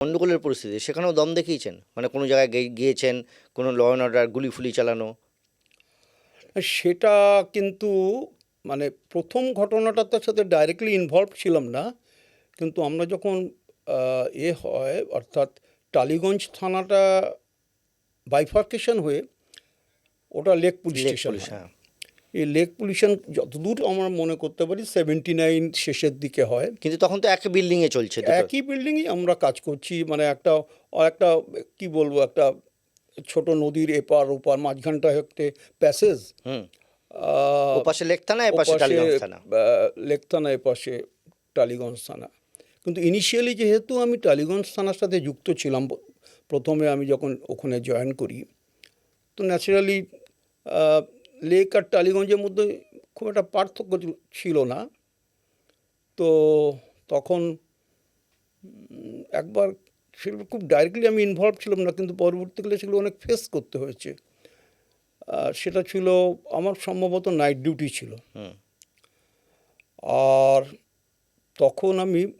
গণ্ডগোলের পরিস্থিতি সেখানেও দম দেখিয়েছেন? মানে কোনো জায়গায় গিয়েছেন কোনো ল অ্যান্ড অর্ডার গুলি ফুলি চালানো? সেটা কিন্তু মানে প্রথম ঘটনাটার সাথে ডাইরেক্টলি ইনভলভ ছিলাম না। কিন্তু আমরা যখন এ হয় অর্থাৎ টালিগঞ্জ থানাটা বাইফার্কেশন হয়ে ওটা লেক পুলিশ স্টেশন হ্যাঁ। এই লেক পুলিশন যতদূর আমরা মনে করতে পারি সেভেন্টি নাইন শেষের দিকে হয়। কিন্তু তখন তো একই বিল্ডিংয়ে চলছে একই বিল্ডিংয়ে আমরা কাজ করছি মানে একটা একটা কি বলব একটা ছোট নদীর এপার ওপার মাঝখানটায় একটা প্যাসেজ ওপাশে লেক থানা এপাশে টালিগঞ্জ থানা। আহ, লেক থানা এপাশে টালিগঞ্জ থানা। কিন্তু ইনিশিয়ালি যেহেতু আমি টালিগঞ্জ থানার সাথে যুক্ত ছিলাম প্রথমে আমি যখন ওখানে জয়েন করি তো ন্যাচারালি লেক আর টালিগঞ্জের মধ্যে খুব একটা পার্থক্য ছিল- না। তো তখন একবার সেগুলো খুব ডাইরেক্টলি আমি ইনভলভ ছিলাম না কিন্তু পরবর্তীকালে সেগুলো অনেক ফেস করতে হয়েছে। সেটা ছিল আমার সম্ভবত নাইট ডিউটি ছিল। হুম। আর তখন আমি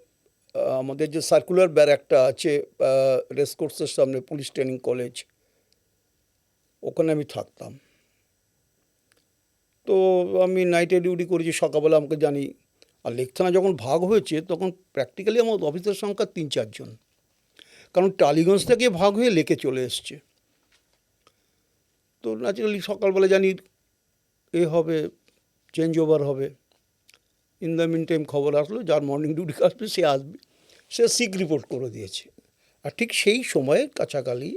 আমাদের যে সার্কুলার ব্যারাকটা আছে রেসকোর্সের সামনে পুলিশ ট্রেনিং কলেজ ওখানে আমি থাকতাম। তো আমি নাইটে ডিউটি করেছি, সকালবেলা আমাকে জানি আর লেকথানা যখন ভাগ হয়েছে, তখন প্র্যাকটিক্যালি আমার অফিসের সংখ্যা তিন চারজন কারণ টালিগঞ্জ থেকে ভাগ হয়ে লেকে চলে এসছে। তো ন্যাচারালি সকালবেলা জানি এ হবে চেঞ্জ ওভার হবে। ইন দ্য মিন টাইম খবর আসলো, যার মর্নিং ডিউটি আসবে, সে আসবে। সে সিক রিপোর্ট করে দিয়েছে। আর ঠিক সেই সময়ের কাছাকাছি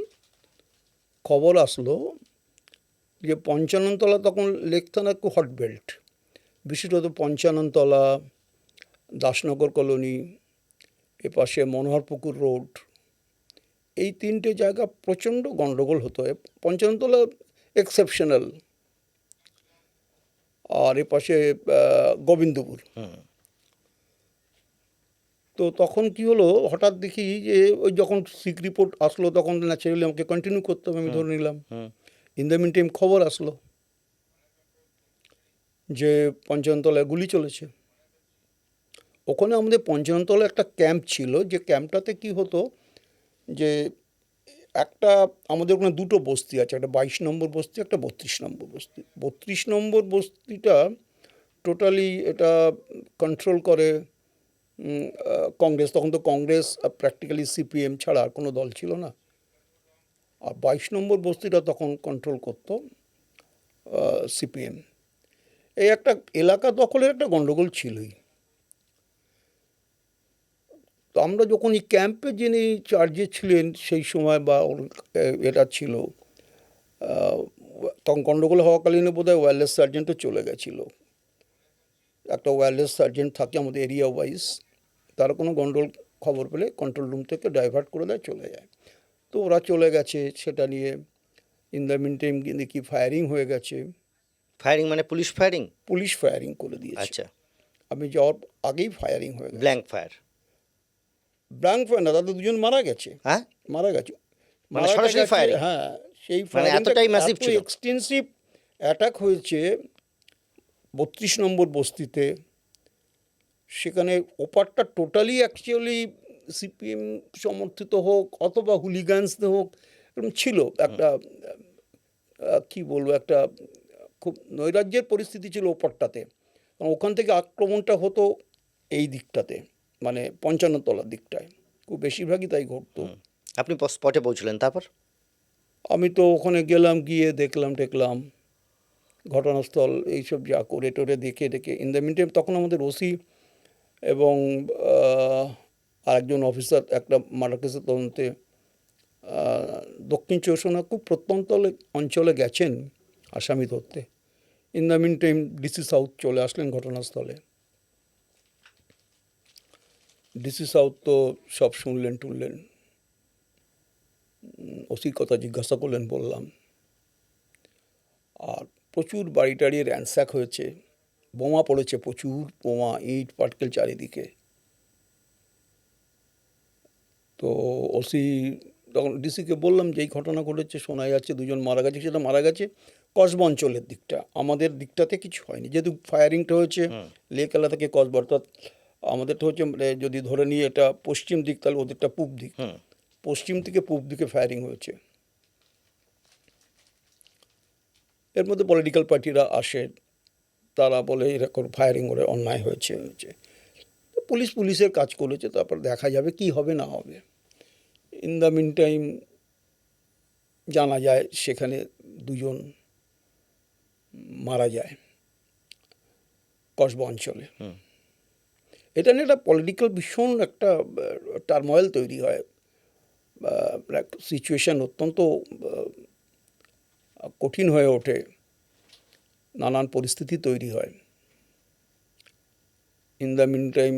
খবর আসলো যে পঞ্চাননতলা তখন লেখত না একটু হট বেল্ট বিশেষত পঞ্চাননতলা দাসনগর কলোনি এপাশে মনোহরপুকুর রোড এই তিনটে জায়গা প্রচণ্ড গণ্ডগোল হতো। পঞ্চাননতলা এক্সেপশনাল আর এপাশে গোবিন্দপুর। তো তখন কি হলো হঠাৎ দেখি যে ওই যখন সিক রিপোর্ট আসলো তখন ন্যাচারালি আমাকে কন্টিনিউ করতে হবে আমি ধরে নিলাম। ইন দ্য মিন টাইম খবর আসলো যে পঞ্চানতলায় গুলি চলেছে। ওখানে আমাদের পঞ্চানতলায় একটা ক্যাম্প ছিল, যে ক্যাম্পটাতে কি হতো যে একটা আমাদের ওখানে দুটো বস্তি আছে, একটা বাইশ নম্বর বস্তি, একটা বত্রিশ নম্বর বস্তি। বত্রিশ নম্বর বস্তিটা টোটালি এটা কন্ট্রোল করে কংগ্রেস। তখন তো কংগ্রেস প্র্যাকটিক্যালি সিপিএম ছাড়া আর কোনো দল ছিল না। আর বাইশ নম্বর বস্তিটা তখন কন্ট্রোল করতো সিপিএম এই একটা এলাকা দখলের একটা গণ্ডগোল ছিলই। তো আমরা যখন এই ক্যাম্পে যিনি চার্জে ছিলেন সেই সময় বা এটা ছিল তখন গণ্ডগোল হওয়াকালীন বোধহয় ওয়্যারলেস সার্জেন্টও চলে গেছিল। একটা ওয়্যারলেস সার্জেন্ট থাকে আমাদের এরিয়া ওয়াইজ তার কোনো গন্ডগোল খবর পেলে কন্ট্রোল রুম থেকে ডাইভার্ট করে দেয়, চলে যায়। তো ওরা চলে গেছে সেটা নিয়ে। ইন দ্য মিন টাইম দেখি ফায়ারিং হয়ে গেছে। ফায়ারিং মানে পুলিশ ফায়ারিং পুলিশ ফায়ারিং করে দিয়েছে। আচ্ছা। আমি যাওয়ার আগেই ফায়ারিং হয়ে গেছে। ব্ল্যাঙ্ক ফায়ার ব্ল্যাঙ্ক ফায়ার না তাদের দুজন মারা গেছে। হ্যাঁ? মারা গেছে। মানে সরাসরি firing? হ্যাঁ সেই মানে এতটাই massive ছিল? এক্সটেন্সিভ অ্যাটাক হয়েছে বত্রিশ নম্বর বস্তিতে। সেখানে ওপারটা টোটালি অ্যাকচুয়ালি সিপিএম সমর্থিত হোক অথবা হুলিগান্সদের হোক এরকম ছিল একটা কি বলব একটা খুব নৈরাজ্যের পরিস্থিতি ছিল ওপারটাতে। ওখান থেকে আক্রমণটা হতো এই দিকটাতে মানে পঞ্চান্ন তলার দিকটায়। খুব বেশিরভাগই তাই ঘটতো। আপনি স্পটে পৌঁছলেন তারপর? আমি তো ওখানে গেলাম গিয়ে দেখলাম টেকলাম। ঘটনাস্থল এইসব যা করে টোরে দেখে দেখে ইন দ্য মিনটাইম তখন আমাদের ওসি এবং আরেকজন অফিসার, একটা মার্ডার কেসের তদন্তে দক্ষিণ পরগনা খুব প্রত্যন্ত অঞ্চলে গেছেন আসামি ধরতে। In the meantime DC south চলে আসলেন ঘটনাস্থলে। ডিসি সাউথ তো সব শুনলেন, টুনলেন। ওসির কথা জিজ্ঞাসা করলেন, বললাম, আর প্রচুর বাড়ি টাড়ি র্যানস্যাক হয়েছে, বোমা পড়েছে প্রচুর, বোমা, ইট, পাটকেল চারিদিকে। তো ওসি তখন ডিসিকে বললাম যে এই ঘটনা ঘটেছে শোনা যাচ্ছে দুজন মারা গেছে। সেটা মারা গেছে কসবা অঞ্চলের দিকটা। আমাদের দিকটাতে কিছু হয়নি। যেহেতু ফায়ারিংটা হয়েছে লেকেলা থেকে কসবা অর্থাৎ আমাদেরটা হচ্ছে মানে যদি ধরে নিয়ে এটা পশ্চিম দিক তাহলে ওদেরটা পূব দিক। পশ্চিম থেকে পূব দিকে ফায়ারিং হয়েছে। এর মধ্যে পলিটিক্যাল পার্টিরা আসে তারা বলে এরকম ফায়ারিং করে অন্যায় হয়েছে হয়েছে পুলিশ পুলিশের কাজ করেছে তারপর দেখা যাবে কি হবে না হবে। ইন দ্য মিন টাইম জানা যায় সেখানে দুজন মারা যায় কসবা অঞ্চলে। এটা নিয়ে একটা পলিটিক্যাল ভীষণ একটা টার্ময়েল তৈরি হয়। সিচুয়েশন অত্যন্ত কঠিন হয়ে ওঠে। নানান পরিস্থিতি তৈরি হয়। In the mean time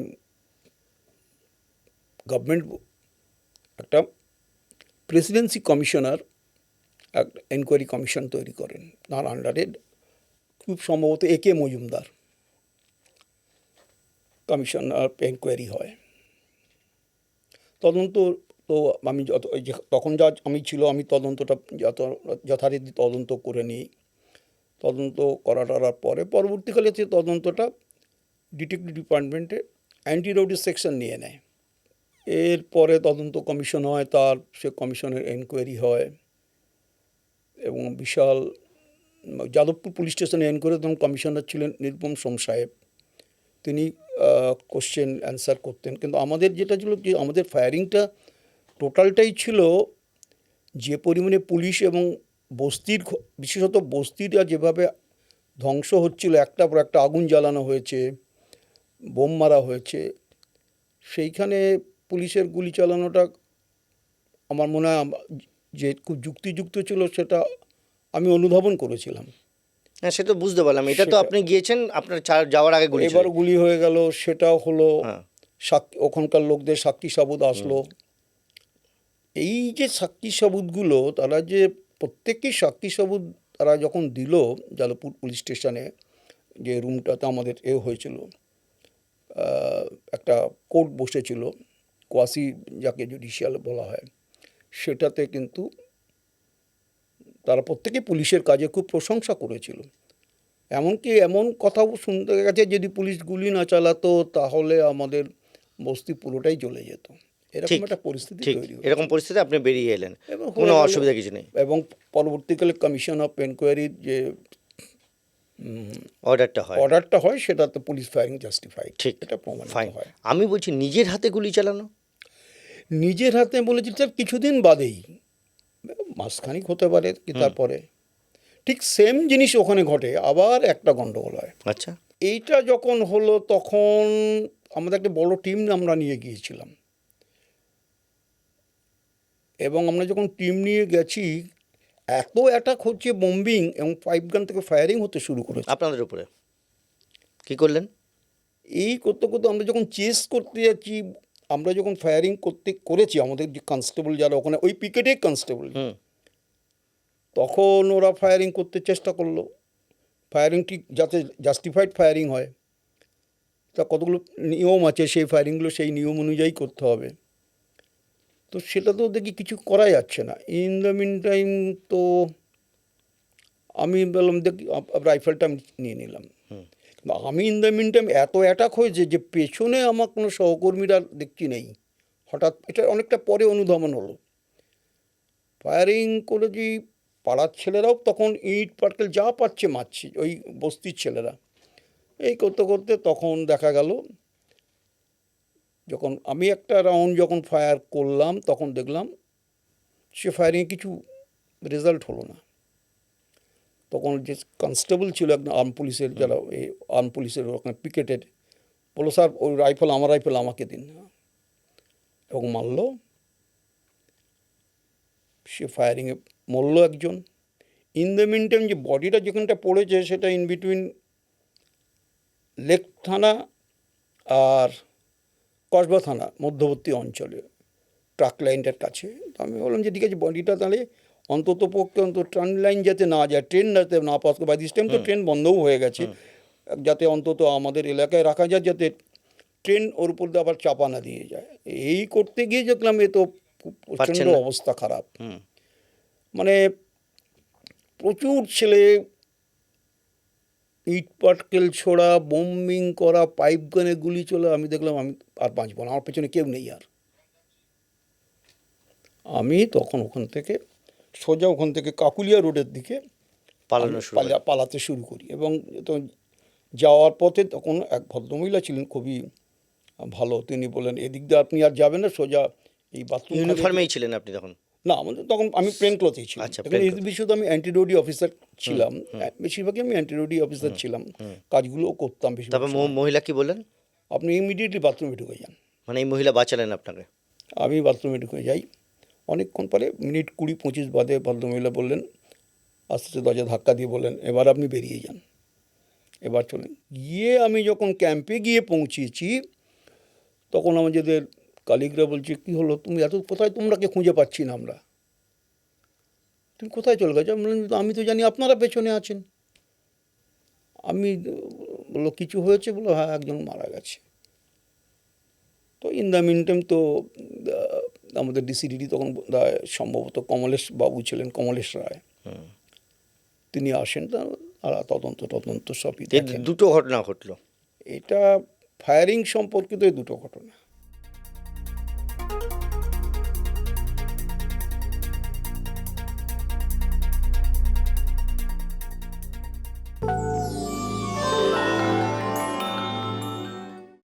government একটা প্রেসিডেন্সি কমিশনার একটা এনকোয়ারি কমিশন তৈরি করেন, তার আন্ডারে খুব সম্ভবত A K Majumdar. Commissioner enquiry হয়। তদন্ত তো আমি যত তখন যা আমি ছিল, আমি তদন্তটা যত, যথারীতি তদন্ত করে নিই। তদন্ত করা টরার পরে, পরবর্তীকালে যে তদন্তটা ডিটেকটিভ ডিপার্টমেন্টে অ্যান্টি রোডি সেকশন নিয়ে নেয়। এরপরে তদন্ত কমিশন হয়, তার সে কমিশনের এনকোয়ারি হয় এবং বিশাল যাদবপুর পুলিশ স্টেশনে এনকোয়ারি তখন কমিশনার ছিলেন নিরুপম সোম সাহেব। তিনি কোশ্চেন অ্যান্সার করতেন। কিন্তু আমাদের যেটা ছিল যে, আমাদের ফায়ারিংটা টোটালটাই ছিল যে পরিমাণে পুলিশ এবং বস্তির বিশেষত বস্তিটা যেভাবে ধ্বংস হচ্ছিল, একটা পর একটা আগুন জ্বালানো হয়েছে, বোম মারা হয়েছে, সেইখানে পুলিশের গুলি চালানোটা আমার মনে হয় যে খুব যুক্তিযুক্ত ছিল সেটা আমি অনুধাবন করেছিলাম। হ্যাঁ সে তো বুঝতে পারলাম। এটা তো আপনি গিয়েছেন আপনার যাওয়ার আগে গুলি এবার গুলি হয়ে গেল সেটাও হলো হ্যাঁ। সাক্ষী ওখানকার লোকদের সাক্ষী সাবুত আসলো। এই যে সাক্ষী সাবুতগুলো তারা যে প্রত্যেকই সাক্ষী সাবুত তারা যখন দিল জালপুর পুলিশ স্টেশনে যে রুমটাতে আমাদের এ হয়েছিল একটা কোর্ট বসেছিল কোয়াসি যাকে জুডিশিয়াল বলা হয় সেটাতে কিন্তু তারা প্রত্যেকে পুলিশের কাজে খুব প্রশংসা করেছিল। এমনকি এমন কথাও শুনতে গেছে যদি পুলিশ গুলি না চালাতো তাহলে আমাদের বস্তি পুরোটাই জ্বলে যেত। এরকম একটা পরিস্থিতি তৈরি এরকম পরিস্থিতি আপনি বেরিয়ে এলেন। এবং কোনো অসুবিধা কিছু নেই। এবং পরবর্তীকালে কমিশন অফ এনকোয়ারির যে অর্ডারটা হয়। অর্ডারটা হয় সেটাতে পুলিশ ফায়ারিং জাস্টিফাইড ঠিক এটা প্রমাণিত ফাইন হয়। আমি বলছি নিজের হাতে গুলি চালানো? নিজের হাতে বলেছি তার কিছুদিন বাদেই। মাসখানিক হতে পারে কি তারপরে। ঠিক সেম জিনিস ওখানে ঘটে আবার একটা গন্ডগোল হয়। আচ্ছা। এইটা যখন হলো তখন আমাদের একটা বড় টিম আমরা নিয়ে গিয়েছিলাম। এবং আমরা যখন টিম নিয়ে গেছি এত অ্যাটাক হচ্ছে বোম্বিং এবং পাইপ গান থেকে ফায়ারিং হতে শুরু করেছে। আপনাদের উপরে। কি করলেন? এই করতে করতে আমরা যখন চেস করতে যাচ্ছি আমরা যখন ফায়ারিং করতে করেছি আমাদের যে কনস্টেবল যারা ওখানে ওই পিকেটের কনস্টেবল তখন ওরা ফায়ারিং করতে চেষ্টা করল। ফায়ারিং ঠিক যাতে জাস্টিফাইড ফায়ারিং হয়। তা কতগুলো নিয়ম আছে সেই ফায়ারিংগুলো সেই নিয়ম অনুযায়ী করতে হবে। তো সেটা তো দেখি কিছু করা যাচ্ছে না। ইন দ্য মিন টাইম তো আমি বললাম দেখি রাইফেলটা আমি নিয়ে নিলাম। আমি ইন দ্য মিন টাইম এত অ্যাটাক হয়েছে যে পেছনে আমার কোনো সহকর্মীরা দেখছি নেই। হঠাৎ এটা অনেকটা পরে অনুধাবন হলো। ফায়ারিং করেছি পাড়ার ছেলেরাও তখন ইট, পাটকেল যা পাচ্ছে মারছে, ওই বস্তির ছেলেরা। এই করতে করতে তখন দেখা গেল, যখন আমি একটা রাউন্ড যখন ফায়ার করলাম, তখন দেখলাম সে ফায়ারিংয়ে কিছু রেজাল্ট হলো না। তখন যে কনস্টেবল ছিল একদম আর্ম পুলিশের যারা এই আর্ম পুলিশের ওখানে পিকেটেড বলল স্যার ওই রাইফেল আমার রাইফেল আমাকে দিন। এবং মারলো। সে ফায়ারিংয়ে মরলো একজন। ইন দ্য মিন টাইম যে বডিটা যেখানটা পড়েছে সেটা ইন বিটুইন লেক থানা আর কসবা থানা মধ্যবর্তী অঞ্চলে। ট্রাক লাইনটার কাছে। তো আমি বললাম যে ঠিক আছে বডিটা তাহলে অন্তত পক্ষে অন্তত ট্রেন লাইন যাতে না যায় ট্রেন যাতে না পাস বাই দিস টাইম তো ট্রেন বন্ধও হয়ে গেছে। যাতে অন্তত আমাদের এলাকায় রাখা যায় যাতে ট্রেন ওর উপর দিয়ে আবার চাপা না দিয়ে যায়। এই করতে গিয়ে দেখলাম এ তো প্রচণ্ড অবস্থা খারাপ। মানে প্রচুর ছেলে ইট পাটকেল ছোড়া বোম্বিং করা পাইপ গানে গুলি চলে আমি দেখলাম আমি আর বাঁচবো না আমার পেছনে কেউ নেই আর। আমি তখন ওখান থেকে সোজা ওখান থেকে কাকুলিয়া রোডের দিকে পালানো পালাতে শুরু করি এবং তো যাওয়ার পথে তখন এক ভদ্রমহিলা ছিলেন খুবই ভালো। তিনি বললেন এদিক দিয়ে আপনি আর যাবেন না সোজা এই বাথরুম ইউনিফর্মেই ছিলেন আপনি তখন? না আমাদের তখন আমি প্লেন ক্লথেই ছিলাম। আচ্ছা, বিষয়ে আমি অ্যান্টিডোডি অফিসার ছিলাম। বেশিরভাগই আমি অ্যান্টিডোডি অফিসার ছিলাম। কাজগুলোও করতাম বেশি তারপর মহ- মহিলা কি বললেন? আপনি ইমিডিয়েটলি বাথরুমে ঢুকে যান। মানে এই মহিলা বাঁচালেন আপনাকে? আমি বাথরুমে ঢুকে যাই। অনেকক্ষণ পরে, মিনিট কুড়ি পঁচিশ বাদে ভদ্রমহিলা বললেন, আস্তে আস্তে দরজা ধাক্কা দিয়ে বললেন, এবার আপনি বেরিয়ে যান। এবার চলেন। গিয়ে আমি যখন ক্যাম্পে গিয়ে পৌঁছেছি, তখন আমাদের কালিকরা বলছে, কি হলো? তুমি এত, কোথায় তোমরাকে খুঁজে পাচ্ছি না আমরা? তুমি কোথায় চলে গেছো? আমি তো জানি আপনারা পেছনে আছেন। আমি বলল, কিছু হয়েছে? বলল হ্যাঁ একজন মারা গেছে। তো ইন দ্য মিন টাইম তো আমাদের ডিসিডিডি তখন সম্ভবত কমলেশ বাবু ছিলেন কমলেশ রায়। তিনি আসেন তার আর তদন্ত তদন্ত সবই দুটো ঘটনা ঘটলো। এটা ফায়ারিং সম্পর্কিত এই দুটো ঘটনা।